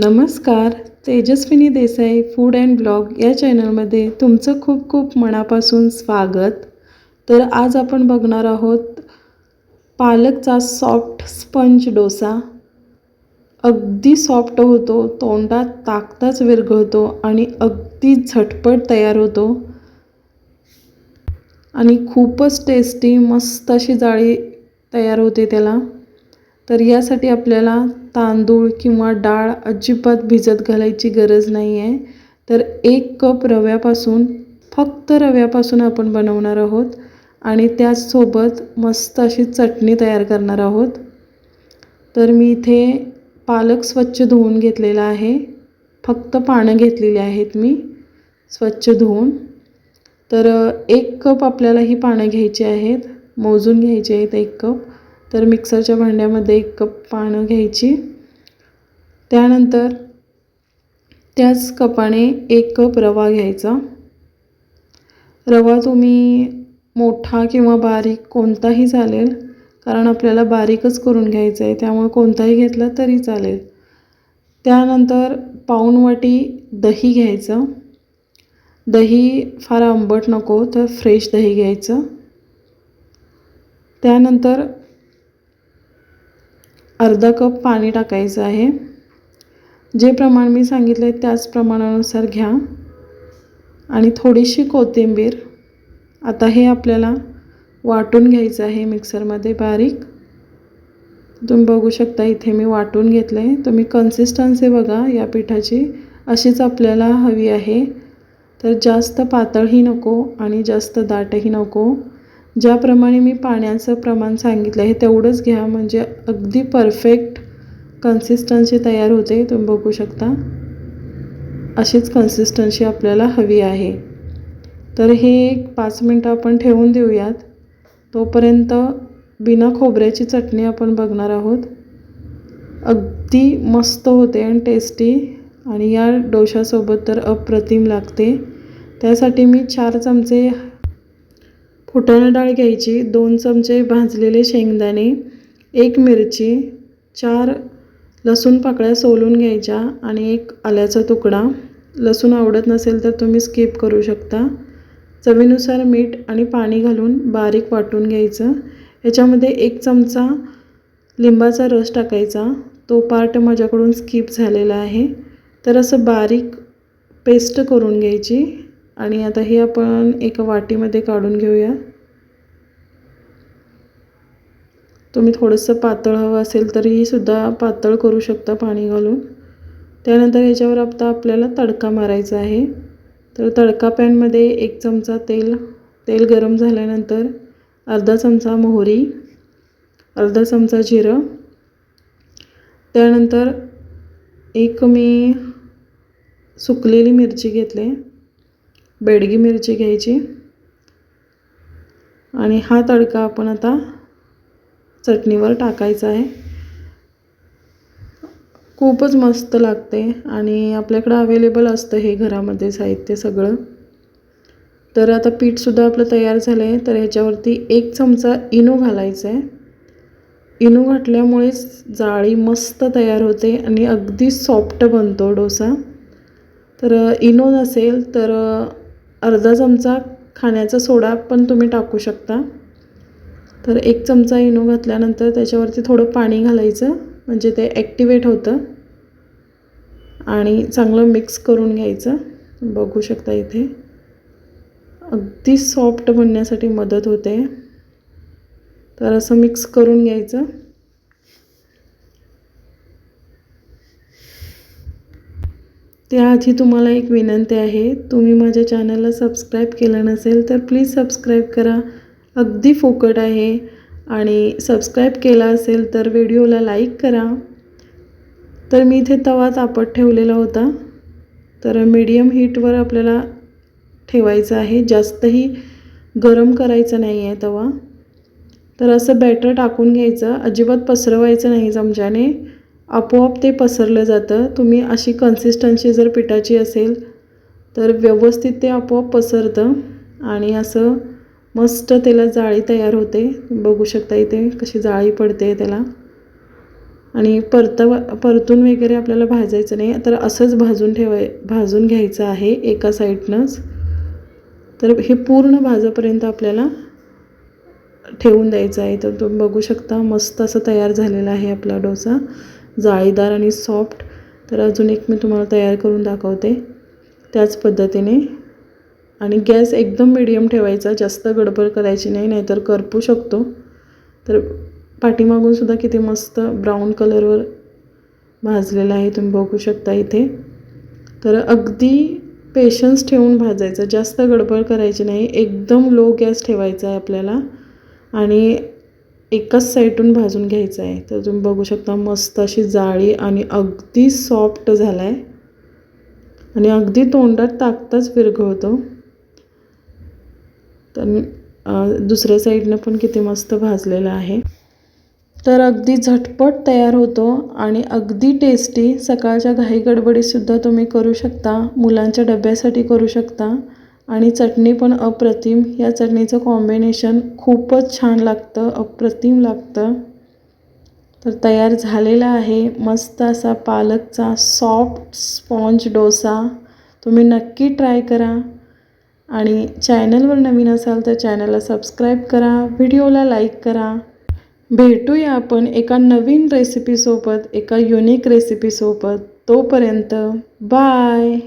नमस्कार Tejaswini Desai food and blog या चॅनलमध्ये तुमचं खूप खूप मनापासून स्वागत. तर आज आपण बघणार आहोत पालकचा सॉफ्ट स्पंज डोसा. अगदी सॉफ्ट होतो तोंडात ताकताच विरघळतो आणि अगदी झटपट तयार होतो. आणि खूपच टेस्टी मस्त अशी जाळी तयार होते त्याला. तर यासाठी आपल्याला तांदूळ किंवा डाळ अजिबात भिजत घालायची गरज नाही आहे तर एक कप रव्यापासून फक्त रव्यापासून आपण बनवणार आहोत आणि त्याचसोबत मस्त अशी चटणी तयार करणार आहोत. तर मी इथे पालक स्वच्छ धुवून घेतलेला आहे. फक्त पानं घेतलेली आहेत मी स्वच्छ धुवून. तर एक कप आपल्याला ही पानं घ्यायची आहेत. मोजून घ्यायची आहेत एक कप. तर मिक्सरच्या भांड्यामध्ये एक कप पानं घ्यायची. त्यानंतर त्याच कपाने एक कप रवा घ्यायचा. रवा तुम्ही मोठा किंवा बारीक कोणताही चालेल कारण आपल्याला बारीकच करून घ्यायचं आहे त्यामुळे कोणताही घेतला तरी चालेल. त्यानंतर पाऊण वाटी दही घ्यायचं. दही फार आंबट नको तर फ्रेश दही घ्यायचं. त्यानंतर अर्धा कप पाणी टाकायचं आहे. जे प्रमाण मी सांगितलं आहे त्याच प्रमाणानुसार घ्या. आणि थोडीशी कोथिंबीर. आता हे आपल्याला वाटून घ्यायचं आहे मिक्सरमध्ये बारीक. तुम्ही बघू शकता इथे मी वाटून घेतलं आहे तुम्ही कन्सिस्टन्सी बघा या पिठाची अशीच आपल्याला हवी आहे. तर जास्त पातळही नको आणि जास्त दाटही नको. ज्याप्रमाणे मी पाण्याचं प्रमाण सांगितलं आहे तेवढंच घ्या. म्हणजे अगदी परफेक्ट कन्सिस्टन्सी तयार होते. तुम्ही बघू शकता. अशीच कन्सिस्टन्सी आपल्याला हवी आहे. तर हे एक पाच मिनटं आपण ठेवून देऊयात. तोपर्यंत बिना खोबऱ्याची चटणी आपण बघणार आहोत. अगदी मस्त होते आणि टेस्टी आणि या डोशासोबत तर अप्रतिम लागते. त्यासाठी मी चार चमचे फुटाणा डाळ घ्यायची दोन चमचे भाजलेले शेंगदाणे एक मिरची चार लसूण पाकळ्या सोलून घ्यायच्या आणि एक आल्याचा तुकडा. लसूण आवडत नसेल तर तुम्ही स्किप करू शकता. चवीनुसार मीठ आणि पाणी घालून बारीक वाटून घ्यायचं. याच्यामध्ये एक चमचा लिंबाचा रस टाकायचा. तो पार्ट माझ्याकडून स्किप झालेला आहे. तर असं बारीक पेस्ट करून घ्यायची. आणि आता हे आपण एका वाटीमध्ये काढून घेऊया. तुम्ही थोडंसं पातळ हवं असेल तरीही सुद्धा पातळ करू शकता पाणी घालून. त्यानंतर ह्याच्यावर आता आपल्याला तडका मारायचा आहे. तर तडका पॅनमध्ये एक चमचा तेल तेल गरम झाल्यानंतर अर्धा चमचा मोहरी अर्धा चमचा जिरं त्यानंतर एक मी सुकलेली मिरची घेतली. बेडगी मिरची घ्यायची. आणि हा तडका आपण आता चटणीवर टाकायचा आहे. खूपच मस्त लागते आणि आपल्याकडं अवेलेबल असतं हे घरामध्ये साहित्य सगळं. तर आता पीठसुद्धा आपलं तयार झालं आहे तर ह्याच्यावरती एक चमचा इनो घालायचा आहे इनो घातल्यामुळेच जाळी मस्त तयार होते आणि अगदी सॉफ्ट बनतो डोसा. तर इनो नसेल तर अर्धा चमचा खाण्याचा सोडा पण तुम्ही टाकू शकता. तर एक चमचा इनो घातल्यानंतर त्याच्यावरती थोडं पाणी घालायचं म्हणजे ते ॲक्टिवेट होतं. आणि चांगलं मिक्स करून घ्यायचं. बघू शकता इथे. अगदी सॉफ्ट बनण्यासाठी मदत होते. तर असं मिक्स करून घ्यायचं. त्याआधी तुम्हाला एक विनंती आहे तुम्ही माझ्या चॅनलला सबस्क्राईब केलं नसेल तर प्लीज सबस्क्राईब करा. अगदी फुकट आहे आणि सबस्क्राईब केला असेल तर व्हिडिओला लाईक करा. तर मी इथे तवा तापत ठेवलेला होता. तर मीडियम हीटवर आपल्याला ठेवायचं आहे. जास्तही गरम करायचं नाही आहे तवा. तर असं बॅटर टाकून घ्यायचं. अजिबात पसरवायचं नाही चमच्याने आपोआप ते पसरलं जातं. तुम्ही अशी कन्सिस्टन्सी जर पिठाची असेल तर व्यवस्थित ते आपोआप पसरतं आणि असं मस्त त्याला जाळी तयार होते. बघू शकता इथे कशी जाळी पडते त्याला. आणि परतव परतून वगैरे आपल्याला भाजायचं नाही. तर असंच भाजून ठेवाय भाजून घ्यायचं आहे एका साईडनंच तर हे पूर्ण भाजापर्यंत आपल्याला ठेवून द्यायचं आहे. तर तुम्ही बघू शकता मस्त असं तयार झालेला आहे आपला डोसा. जाळीदार आणि सॉफ्ट. तर अजून एक मी तुम्हाला तयार करून दाखवते. त्याच पद्धतीने. आणि गॅस एकदम मिडियम ठेवायचा. जास्त गडबड करायची नाही नाहीतर करपू शकतो. तर पाठीमागूनसुद्धा किती मस्त ब्राऊन कलरवर भाजलेला आहे. तुम्ही बघू शकता इथे. तर अगदी पेशन्स ठेवून भाजायचं. जास्त गडबड करायची नाही. एकदम लो गॅस ठेवायचा आहे आपल्याला. आणि एकाच साईडून भाजून घ्यायचं आहे तर तुम्ही बघू शकता मस्त अशी जाळी आणि अगदी सॉफ्ट झाला आहे आणि अगदी तोंडात टाकताच विरघळतो. तर दुसऱ्या साईडनं पण किती मस्त भाजलेलं आहे. तर अगदी झटपट तयार होतो आणि अगदी टेस्टी सकाळच्या घाईगडबडीतसुद्धा तुम्ही करू शकता. मुलांच्या डब्यासाठी करू शकता. आणि चटणी पण अप्रतिम. या चटणीचं कॉम्बिनेशन खूपच छान लागतं अप्रतिम लागतं. तर तयार झालेला आहे मस्त असा पालकचा सॉफ्ट स्पॉन्ज डोसा. तुम्ही नक्की ट्राय करा. आणि चॅनलवर नवीन असाल तर चॅनलला सबस्क्राईब करा व्हिडिओला लाईक करा. भेटूया आपण एका नवीन रेसिपीसोबत एका युनिक रेसिपीसोबत तोपर्यंत बाय